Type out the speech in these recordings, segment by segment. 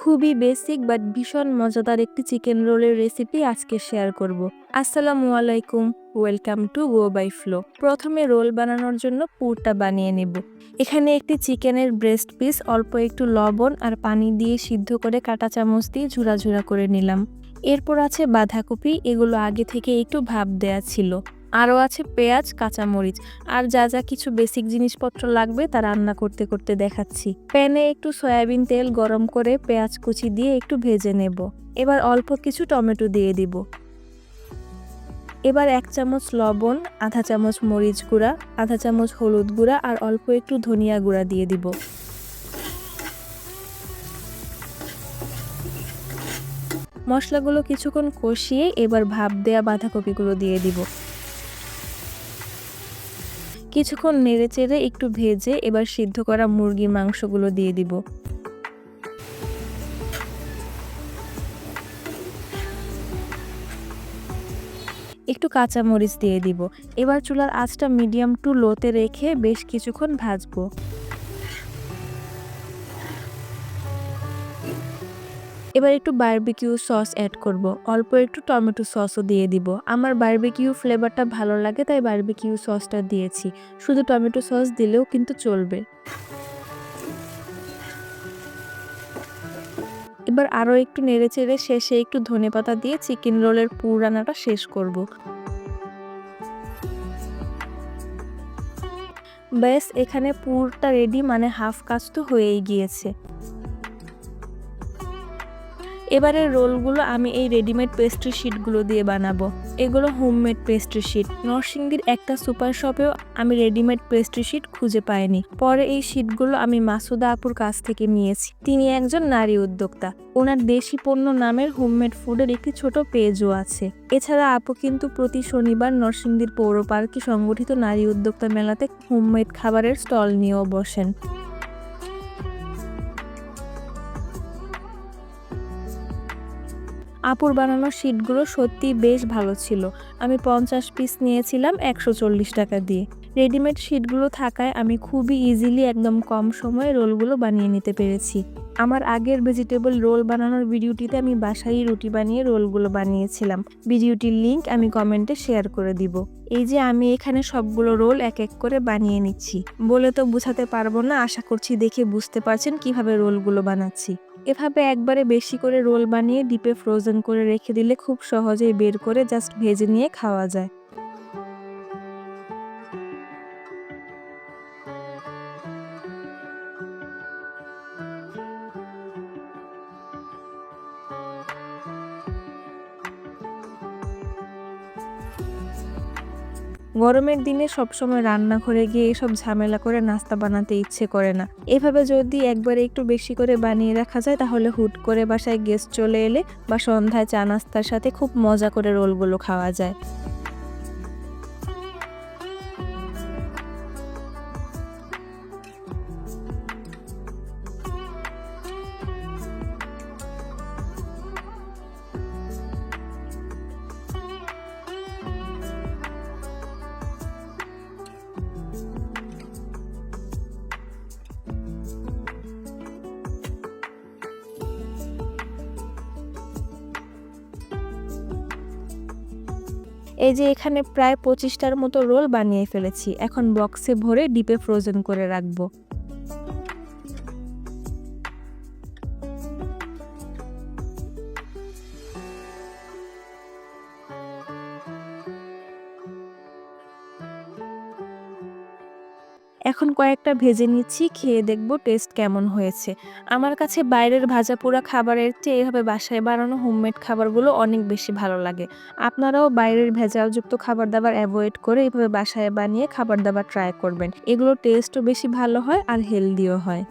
খুবই basic but ভীষণ মজাদার একটি চিকেন রোলের রেসিপি আজকে শেয়ার করব। আসসালামু আলাইকুম welcome to go by flow প্রথমে রোল বানানোর জন্য পুরটা বানিয়ে নেব। এখানে একটি চিকেনের ব্রেস্ট পিস অল্প একটু লবণ আর পানি দিয়ে সিদ্ধ করে কাটা চামচ দিয়ে ঝুরা ঝুরা করে নিলাম। এরপর আছে বাঁধাকপি, এগুলো আগে থেকে একটু ভাপ দেয়া ছিল। আরও আছে পেঁয়াজ, কাঁচামরিচ। আর যা যা কিছু বেসিক জিনিসপত্র লাগবে তা রান্না করতে করতে দেখাচ্ছি। প্যানে একটু সয়াবিন তেল গরম করে পেঁয়াজ কুচি দিয়ে একটু ভেজে নেব। এবার অল্প কিছু টমেটো দিয়ে দিব। এবার এক চামচ লবণ, আধা চামচ মরিচ গুঁড়া, আধা চামচ হলুদ গুঁড়া আর অল্প একটু ধনিয়া গুঁড়া দিয়ে দিব। মশলাগুলো কিছুক্ষণ কষিয়ে এবার ভাপ দেয়া বাঁধাকপিগুলো দিয়ে দিব। কিছুক্ষণ নেড়ে চেড়ে একটু ভেজে এবার সিদ্ধ করা মুরগির মাংসগুলো দিয়ে দিব। একটু কাঁচামরিচ দিয়ে দিব। এবার চুলার আঁচটা মিডিয়াম টু লোতে রেখে বেশ কিছুক্ষণ ভাজবো। এবার একটু বারবিকিউ সস অ্যাড করব। অল্প একটু টমেটো সসও দিয়ে দিব। আমার বারবিকিউ ফ্লেভারটা ভালো লাগে, তাই বারবিকিউ সসটা দিয়েছি। শুধু টমেটো সস দিলেও কিন্তু চলবে। এবার আরও একটু নেড়ে চেড়ে শেষে একটু ধনে পাতা দিয়ে চিকেন রোলের পুর রান্নাটা শেষ করব। ব্যাস, এখানে পুরটা রেডি মানে হাফ কাজ তো হয়েই গিয়েছে। এবারে রোলগুলো আমি এই রেডিমেড পেস্ট্রি শিটগুলো দিয়ে বানাবো। এগুলো হোমমেড পেস্ট্রি শিট। নরসিংদীর একটা সুপার শপেও আমি রেডিমেড পেস্ট্রি শিট খুঁজে পাইনি। পরে এই শিটগুলো আমি মাসুদা আপুর কাছ থেকে নিয়েছি। তিনি একজন নারী উদ্যোক্তা। ওনার দেশি পণ্য নামের হোমমেড ফুডের একটি ছোট পেজও আছে। এছাড়া আপু কিন্তু প্রতি শনিবার নরসিংদীর পৌর পার্কে সংগঠিত নারী উদ্যোক্তা মেলাতে হোমমেড খাবারের স্টল নিয়েও বসেন। আপুর বানানো শিটগুলো সত্যি বেশ ভালো ছিল। আমি পঞ্চাশ পিস নিয়েছিলাম একশো চল্লিশ টাকা দিয়ে। রেডিমেড শিটগুলো থাকায় আমি খুবই ইজিলি একদম কম সময়ে রোলগুলো বানিয়ে নিতে পেরেছি। আমার আগের ভেজিটেবল রোল বানানোর ভিডিওটিতে আমি বাসায় রুটি বানিয়ে রোলগুলো বানিয়েছিলাম। ভিডিওটির লিংক আমি কমেন্টে শেয়ার করে দিব। এই যে আমি এখানে সবগুলো রোল এক এক করে বানিয়ে নিচ্ছি। বলে তো বুঝাতে পারব না, আশা করছি দেখে বুঝতে পারছেন কীভাবে রোলগুলো বানাচ্ছি। এভাবে একবারে বেশি করে রোল বানিয়ে ডিপে ফ্রোজেন করে রেখে দিলে খুব সহজেই বের করে জাস্ট ভেজে নিয়ে খাওয়া যায়। গরমের দিনে সবসময় রান্নাঘরে গিয়ে এসব ঝামেলা করে নাস্তা বানাতে ইচ্ছে করে না। এভাবে যদি একবারে একটু বেশি করে বানিয়ে রাখা যায়, তাহলে হুট করে বাসায় গেস্ট চলে এলে বা সন্ধ্যায় চা নাস্তার সাথে খুব মজা করে রোলগুলো খাওয়া যায়। এই যে এখানে প্রায় পঁচিশটার মতো রোল বানিয়ে ফেলেছি। এখন বক্সে ভরে ডিপে ফ্রোজেন করে রাখব। এখন কয়েকটা ভেজে নিচ্ছি, খেয়ে দেখব টেস্ট কেমন হয়েছে। আমার কাছে বাইরের ভাজা পোড়া খাবারের চেয়ে এভাবে বাসায় বানানো হোমমেড খাবারগুলো অনেক বেশি ভালো লাগে। আপনারাও বাইরের ভেজালযুক্ত খাবার দাবার অ্যাভয়েড করে এভাবে বাসায় বানিয়ে খাবার দাবার ট্রাই করবেন এগুলো টেস্টও বেশি ভালো হয় আর হেলদিও হয়।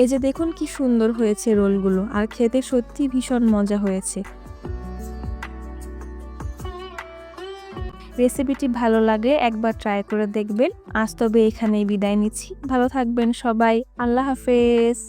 এই যে দেখুন কি সুন্দর হয়েছে রোলগুলো, আর খেতে সত্যি ভীষণ মজা হয়েছে। রেসিপিটি ভালো লাগে, একবার ট্রাই করে দেখবেন। আজ তবে এখানেই বিদায় নিচ্ছি। ভালো থাকবেন সবাই। আল্লাহ হাফেজ।